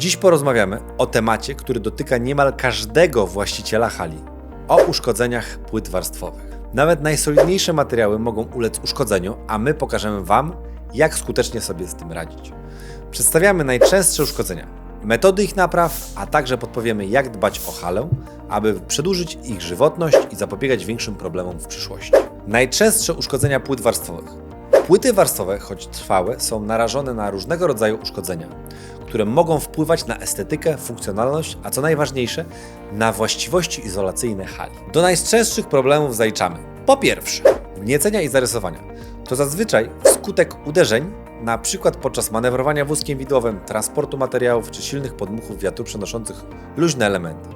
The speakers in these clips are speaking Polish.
Dziś porozmawiamy o temacie, który dotyka niemal każdego właściciela hali o uszkodzeniach płyt warstwowych. Nawet najsolidniejsze materiały mogą ulec uszkodzeniu, a my pokażemy Wam, jak skutecznie sobie z tym radzić. Przedstawiamy najczęstsze uszkodzenia, metody ich napraw, a także podpowiemy, jak dbać o halę, aby przedłużyć ich żywotność i zapobiegać większym problemom w przyszłości. Najczęstsze uszkodzenia płyt warstwowych. Płyty warstwowe, choć trwałe, są narażone na różnego rodzaju uszkodzenia, które mogą wpływać na estetykę, funkcjonalność, a co najważniejsze, na właściwości izolacyjne hali. Do najczęstszych problemów zaliczamy po pierwsze, gniecenia i zarysowania. To zazwyczaj wskutek uderzeń, na przykład podczas manewrowania wózkiem widłowym, transportu materiałów czy silnych podmuchów wiatru przenoszących luźne elementy.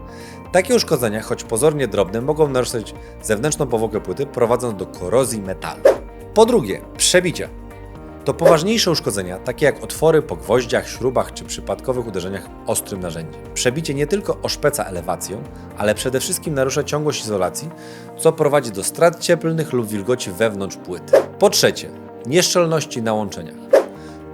Takie uszkodzenia, choć pozornie drobne, mogą naruszać zewnętrzną powłokę płyty, prowadząc do korozji metalu. Po drugie, przebicia. To poważniejsze uszkodzenia, takie jak otwory po gwoździach, śrubach czy przypadkowych uderzeniach ostrym narzędziem. Przebicie nie tylko oszpeca elewację, ale przede wszystkim narusza ciągłość izolacji, co prowadzi do strat cieplnych lub wilgoci wewnątrz płyty. Po trzecie, nieszczelności na łączeniach.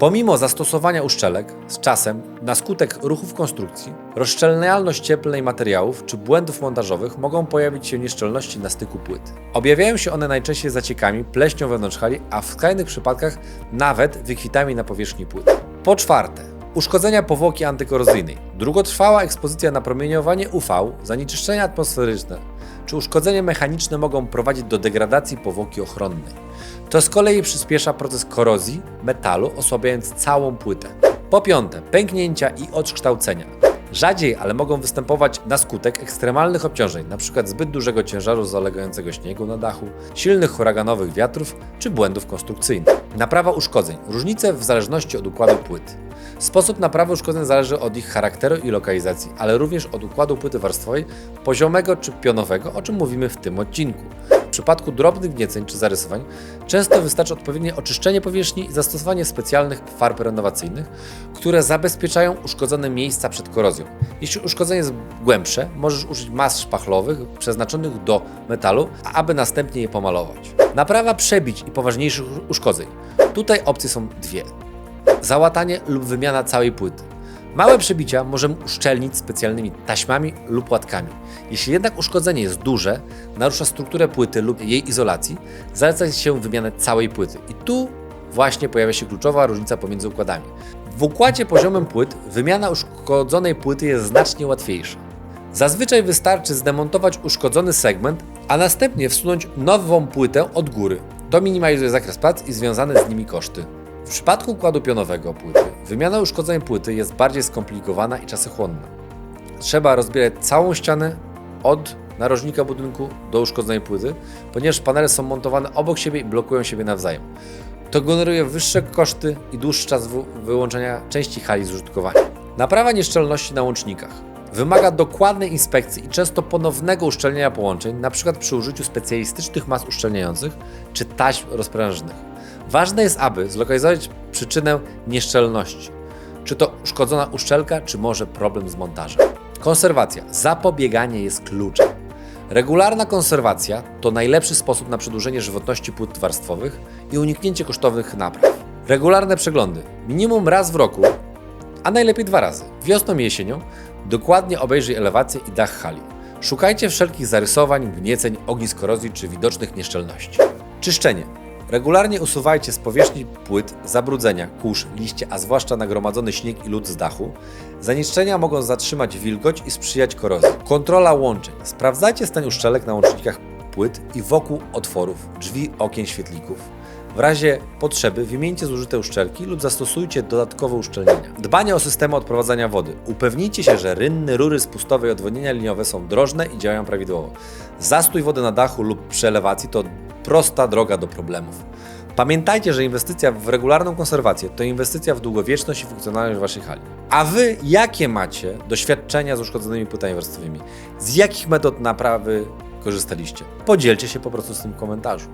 Pomimo zastosowania uszczelek, z czasem, na skutek ruchów konstrukcji, rozszczelnialność cieplnej materiałów czy błędów montażowych mogą pojawić się nieszczelności na styku płyt. Objawiają się one najczęściej zaciekami, pleśnią wewnątrz hali, a w skrajnych przypadkach nawet wykwitami na powierzchni płyt. Po czwarte, uszkodzenia powłoki antykorozyjnej, długotrwała ekspozycja na promieniowanie UV, zanieczyszczenia atmosferyczne czy uszkodzenia mechaniczne mogą prowadzić do degradacji powłoki ochronnej. To z kolei przyspiesza proces korozji metalu, osłabiając całą płytę. Po piąte, pęknięcia i odkształcenia. Rzadziej, ale mogą występować na skutek ekstremalnych obciążeń, np. zbyt dużego ciężaru zalegającego śniegu na dachu, silnych huraganowych wiatrów czy błędów konstrukcyjnych. Naprawa uszkodzeń. Różnice w zależności od układu płyt. Sposób naprawy uszkodzeń zależy od ich charakteru i lokalizacji, ale również od układu płyty warstwowej, poziomego czy pionowego, o czym mówimy w tym odcinku. Przypadku drobnych gnieceń czy zarysowań często wystarczy odpowiednie oczyszczenie powierzchni i zastosowanie specjalnych farb renowacyjnych, które zabezpieczają uszkodzone miejsca przed korozją. Jeśli uszkodzenie jest głębsze, możesz użyć mas szpachlowych przeznaczonych do metalu, aby następnie je pomalować. Naprawa przebić i poważniejszych uszkodzeń. Tutaj opcje są dwie. Załatanie lub wymiana całej płyty. Małe przebicia możemy uszczelnić specjalnymi taśmami lub łatkami. Jeśli jednak uszkodzenie jest duże, narusza strukturę płyty lub jej izolacji, zaleca się wymianę całej płyty. I tu właśnie pojawia się kluczowa różnica pomiędzy układami. W układzie poziomym płyt wymiana uszkodzonej płyty jest znacznie łatwiejsza. Zazwyczaj wystarczy zdemontować uszkodzony segment, a następnie wsunąć nową płytę od góry. To minimalizuje zakres prac i związane z nimi koszty. W przypadku układu pionowego płyty, wymiana uszkodzeń płyty jest bardziej skomplikowana i czasochłonna. Trzeba rozbierać całą ścianę od narożnika budynku do uszkodzonej płyty, ponieważ panele są montowane obok siebie i blokują siebie nawzajem. To generuje wyższe koszty i dłuższy czas wyłączenia części hali z użytkowania. Naprawa nieszczelności na łącznikach. Wymaga dokładnej inspekcji i często ponownego uszczelnienia połączeń, np. przy użyciu specjalistycznych mas uszczelniających czy taśm rozprężnych. Ważne jest, aby zlokalizować przyczynę nieszczelności. Czy to uszkodzona uszczelka, czy może problem z montażem. Konserwacja. Zapobieganie jest kluczem. Regularna konserwacja to najlepszy sposób na przedłużenie żywotności płyt warstwowych i uniknięcie kosztownych napraw. Regularne przeglądy. Minimum raz w roku, a najlepiej dwa razy. Wiosną i jesienią dokładnie obejrzyj elewację i dach hali. Szukajcie wszelkich zarysowań, gnieceń, ognisk korozji czy widocznych nieszczelności. Czyszczenie. Regularnie usuwajcie z powierzchni płyt zabrudzenia, kurz, liście, a zwłaszcza nagromadzony śnieg i lód z dachu. Zanieczyszczenia mogą zatrzymać wilgoć i sprzyjać korozji. Kontrola łączeń. Sprawdzajcie stan uszczelek na łącznikach płyt i wokół otworów, drzwi, okien, świetlików. W razie potrzeby wymieńcie zużyte uszczelki lub zastosujcie dodatkowe uszczelnienia. Dbanie o systemy odprowadzania wody. Upewnijcie się, że rynny, rury spustowe i odwodnienia liniowe są drożne i działają prawidłowo. Zastój wody na dachu lub przy elewacji to prosta droga do problemów. Pamiętajcie, że inwestycja w regularną konserwację to inwestycja w długowieczność i funkcjonalność Waszej hali. A Wy jakie macie doświadczenia z uszkodzonymi płytami warstwowymi? Z jakich metod naprawy korzystaliście? Podzielcie się po prostu z tym w komentarzu.